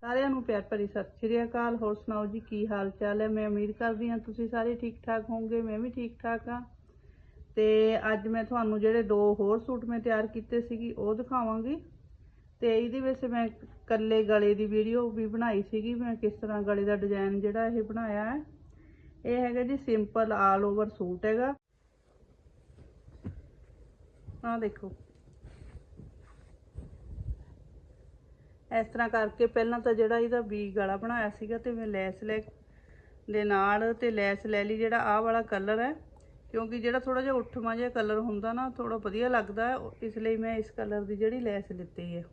ਸਾਰਿਆਂ ਨੂੰ ਪਿਆਰ ਭਰੀ ਸਤਿ ਸ਼੍ਰੀ ਅਕਾਲ। ਹੋਰ ਸੁਣਾਓ ਜੀ, ਕੀ ਹਾਲ ਚਾਲ ਹੈ? ਮੈਂ ਉਮੀਦ ਕਰਦੀ ਹਾਂ ਤੁਸੀਂ ਸਾਰੇ ਠੀਕ ਠਾਕ ਹੋਵੋਗੇ, ਮੈਂ ਵੀ ਠੀਕ ਠਾਕ ਹਾਂ। ਤੇ ਅੱਜ ਮੈਂ ਤੁਹਾਨੂੰ ਜਿਹੜੇ ਦੋ ਹੋਰ ਸੂਟ ਮੈਂ ਤਿਆਰ ਕੀਤੇ ਸੀਗੀ, ਉਹ ਦਿਖਾਵਾਂਗੀ। ਤੇ ਇਹਦੇ ਵਿੱਚ ਮੈਂ ਕੱਲੇ ਗਲੇ ਦੀ ਵੀਡੀਓ ਵੀ ਬਣਾਈ ਸੀਗੀ, ਮੈਂ ਕਿਸ ਤਰ੍ਹਾਂ ਗਲੇ ਦਾ ਡਿਜ਼ਾਈਨ ਜਿਹੜਾ ਇਹ ਬਣਾਇਆ ਹੈ। ਇਹ ਹੈਗਾ ਜੀ ਸਿੰਪਲ ਆਲ ਓਵਰ ਸੂਟ ਹੈਗਾ। ਆਹ ਦੇਖੋ। ਇਸ ਤਰ੍ਹਾਂ ਕਰਕੇ ਪਹਿਲਾਂ ਤਾਂ ਜਿਹੜਾ ਇਹਦਾ ਵੀ ਗਲਾ ਬਣਾਇਆ ਸੀਗਾ ਤੇ ਮੈਂ ਲੈਸ ਲੈ ਦੇ ਨਾਲ ਤੇ ਲੈਸ ਲੈ ਲਈ, ਜਿਹੜਾ ਆਹ ਵਾਲਾ ਕਲਰ ਹੈ। ਕਿਉਂਕਿ ਜਿਹੜਾ ਥੋੜਾ ਜਿਹਾ ਉੱਠਵਾਂ ਜਿਹਾ ਕਲਰ ਹੁੰਦਾ ਨਾ ਥੋੜਾ ਵਧੀਆ ਲੱਗਦਾ ਇਸ ਲਈ ਮੈਂ ਇਸ ਕਲਰ ਦੀ ਜਿਹੜੀ ਲੈਸ ਲਿੱਤੀ ਹੈ।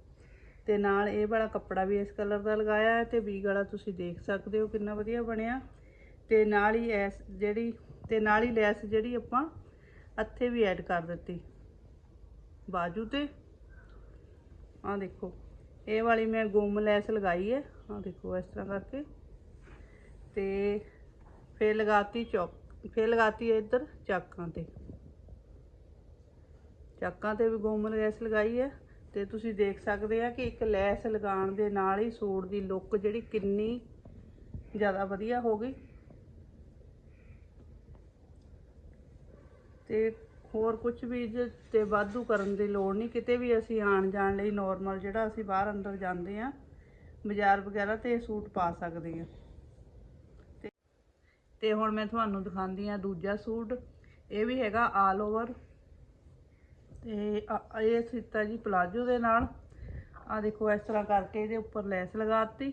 ਤੇ ਨਾਲ ਇਹ ਵਾਲਾ ਕੱਪੜਾ ਵੀ ਇਸ ਕਲਰ ਦਾ ਲਗਾਇਆ ਹੈ ਤੇ ਵੀ ਗਲਾ ਤੁਸੀਂ ਦੇਖ ਸਕਦੇ ਹੋ ਕਿੰਨਾ ਵਧੀਆ ਬਣਿਆ। ਤੇ ਨਾਲ ਹੀ ਐਸ ਜਿਹੜੀ, ਤੇ ਨਾਲ ਹੀ ਲੈਸ ਜਿਹੜੀ ਆਪਾਂ ਹੱਥੇ ਵੀ ਐਡ ਕਰ ਦਿੱਤੀ। ਬਾਜੂ ਤੇ। ਆਹ ਦੇਖੋ। ਇਹ ਵਾਲੀ ਮੈਂ ਗੁੰਮ ਲੈਸ ਲਗਾਈ ਹੈ। ਆਹ ਦੇਖੋ, ਇਸ ਤਰ੍ਹਾਂ ਕਰਕੇ। ਤੇ ਫੇਰ ਲਗਾਤੀ ਚੌਕ, ਫੇਰ ਲਗਾਤੀ ਹੈ ਇੱਧਰ ਚਾਕਾਂ ਤੇ। ਚਾਕਾਂ ਤੇ ਵੀ ਗੁੰਮ ਲੈਸ ਲਗਾਈ ਹੈ। ਤੇ ਤੁਸੀਂ ਦੇਖ ਸਕਦੇ ਆ ਕਿ ਇੱਕ ਲੈਸ ਲਗਾਉਣ ਦੇ ਨਾਲ ਹੀ ਸੂਟ ਦੀ ਲੁੱਕ ਜਿਹੜੀ ਕਿੰਨੀ ਜ਼ਿਆਦਾ ਵਧੀਆ ਹੋ ਗਈ। ਤੇ ਹੋਰ ਕੁਝ ਵੀ ਇਹਦੇ ਤੇ ਵਾਧੂ ਕਰਨ ਦੀ ਲੋੜ ਨਹੀਂ, ਕਿਤੇ ਵੀ ਅਸੀਂ ਆਣ ਜਾਣ ਲਈ ਨਾਰਮਲ ਜਿਹੜਾ ਅਸੀਂ ਬਾਹਰ ਅੰਦਰ ਜਾਂਦੇ ਆ ਬਾਜ਼ਾਰ ਵਗੈਰਾ ਤੇ ਇਹ ਸੂਟ ਪਾ ਸਕਦੇ ਆ ਤੇ ਤੇ ਹੁਣ ਮੈਂ ਤੁਹਾਨੂੰ ਦਿਖਾਉਂਦੀ ਆ ਦੂਜਾ ਸੂਟ, ਇਹ ਵੀ ਹੈਗਾ ਆਲ ਓਵਰ ਤੇ ਆ- ਇਹ ਸਿੱਤਾ ਜੀ ਪਲਾਜੋ ਦੇ ਨਾਲ ਆ ਦੇਖੋ ਇਸ ਤਰ੍ਹਾਂ ਕਰਕੇ ਇਹਦੇ ਉੱਪਰ ਲੈਸ ਲਗਾਤੀ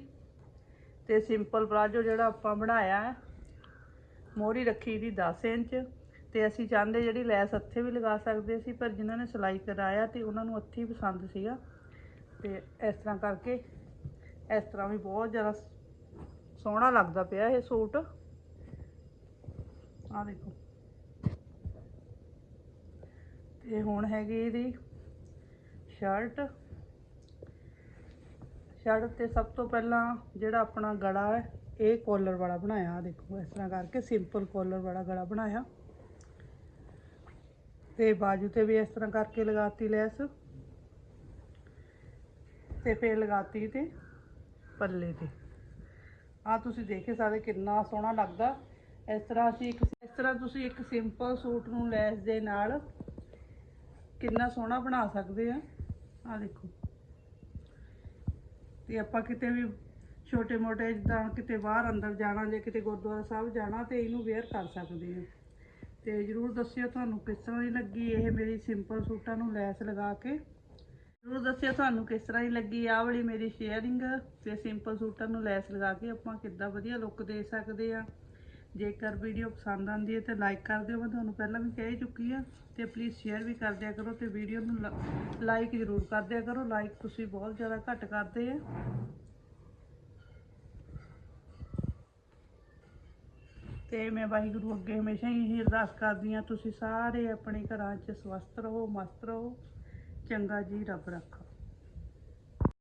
ਤੇ ਸਿੰਪਲ ਪਲਾਜੋ ਜਿਹੜਾ ਆਪਾਂ ਬਣਾਇਆ ਹੈ, ਮੋਹਰੀ ਰੱਖੀ ਦੀ 10 ਇੰਚ। ਤੇ ਅਸੀਂ ਚਾਹੁੰਦੇ ਜਿਹੜੀ ਲੈਸ ਹੱਥੇ ਵੀ ਲਗਾ ਸਕਦੇ ਸੀ, ਪਰ ਜਿਨ੍ਹਾਂ ਨੇ ਸਿਲਾਈ ਕਰਾਇਆ ਤੇ ਉਹਨਾਂ ਨੂੰ ਹੱਥੀ ਪਸੰਦ ਸੀਗਾ। ਤੇ ਇਸ ਤਰ੍ਹਾਂ ਕਰਕੇ ਇਸ ਤਰ੍ਹਾਂ ਵੀ ਬਹੁਤ ਜ਼ਿਆਦਾ ਸੋਹਣਾ ਲੱਗਦਾ ਪਿਆ ਇਹ ਸੂਟ। ਆ ਦੇਖੋ। ਤੇ ਹੁਣ ਹੈਗੀ ਇਹਦੀ ਸ਼ਰਟ। ਸ਼ਰਟ ਤੇ ਸਭ ਤੋਂ ਪਹਿਲਾਂ ਜਿਹੜਾ ਆਪਣਾ ਗਲਾ ਹੈ, ਇਹ ਕੋਲਰ ਵਾਲਾ ਬਣਾਇਆ। ਆ ਦੇਖੋ, ਇਸ ਤਰ੍ਹਾਂ ਕਰਕੇ ਸਿੰਪਲ ਕੋਲਰ ਵਾਲਾ ਗਲਾ ਬਣਾਇਆ। ਤੇ ਬਾਜੂ ਤੇ ਵੀ ਇਸ ਤਰ੍ਹਾਂ ਕਰਕੇ ਲਗਾਤੀ ਲੈਸ। ਤੇ ਫੇਰ ਲਗਾਤੀ ਤੇ ਪੱਲੇ ਤੇ। ਆ ਤੁਸੀਂ ਦੇਖੇ ਸਾਰੇ ਕਿੰਨਾ ਸੋਹਣਾ ਲੱਗਦਾ। ਇਸ ਤਰ੍ਹਾਂ ਅਸੀਂ ਇੱਕ ਇਸ ਤਰ੍ਹਾਂ ਤੁਸੀਂ ਇੱਕ ਸਿੰਪਲ ਸੂਟ ਨੂੰ ਲੈਸ ਦੇ ਨਾਲ ਕਿੰਨਾ ਸੋਹਣਾ ਬਣਾ ਸਕਦੇ ਆ। ਆ ਦੇਖੋ। ਤੇ ਆਪਾਂ ਕਿਤੇ ਵੀ ਛੋਟੇ ਮੋਟੇ ਜਿੱਦਾਂ ਕਿਤੇ ਬਾਹਰ ਅੰਦਰ ਜਾਣਾ ਜਾਂ ਕਿਤੇ ਗੁਰਦੁਆਰਾ ਸਾਹਿਬ ਜਾਣਾ ਤੇ ਇਹਨੂੰ ਵੇਅਰ ਕਰ ਸਕਦੇ ਆ। ਤੇ ਜਰੂਰ ਦੱਸਿਓ ਤੁਹਾਨੂੰ ਕਿਸ ਤਰ੍ਹਾਂ ਦੀ ਲੱਗੀ ਇਹ ਮੇਰੀ ਸਿੰਪਲ ਸੂਟਾਂ ਨੂੰ ਲੈਸ ਲਗਾ ਕੇ। ਜਰੂਰ ਦੱਸਿਓ ਤੁਹਾਨੂੰ ਕਿਸ ਤਰ੍ਹਾਂ ਦੀ ਲੱਗੀ ਆਹ ਵਾਲੀ ਮੇਰੀ ਸ਼ੇਅਰਿੰਗ ਤੇ ਸਿੰਪਲ ਸੂਟਾਂ ਨੂੰ ਲੈਸ ਲਗਾ ਕੇ ਆਪਾਂ ਕਿੱਦਾਂ ਵਧੀਆ ਲੁੱਕ ਦੇ ਸਕਦੇ ਆ ਜੇਕਰ ਵੀਡੀਓ ਪਸੰਦ ਆਉਂਦੀ ਹੈ ਤੇ ਲਾਈਕ ਕਰ ਦਿਓ, ਮੈਂ ਤੁਹਾਨੂੰ ਪਹਿਲਾਂ ਵੀ ਕਹਿ ਚੁੱਕੀ ਆ ਤੇ ਪਲੀਜ਼ ਸ਼ੇਅਰ ਵੀ ਕਰ ਦਿਆ ਕਰੋ ਤੇ ਵੀਡੀਓ ਨੂੰ ਲਾਈਕ ਜ਼ਰੂਰ ਕਰ ਦਿਆ ਕਰੋ। ਲਾਈਕ ਤੁਸੀਂ ਬਹੁਤ ਜ਼ਿਆਦਾ ਘੱਟ ਕਰਦੇ ਆ। ਤੇ ਮੈਂ ਵਾਹਿਗੁਰੂ ਅੱਗੇ ਹਮੇਸ਼ਾ ਹੀ ਇਹੀ ਅਰਦਾਸ ਕਰਦੀ ਆ ਤੁਸੀਂ ਸਾਰੇ ਆਪਣੇ ਘਰਾਂ 'ਚ ਸਵਸਥ ਰਹੋ, ਮਸਤ ਰਹੋ, ਚੰਗਾ ਜੀ ਰੱਬ ਰੱਖੋ।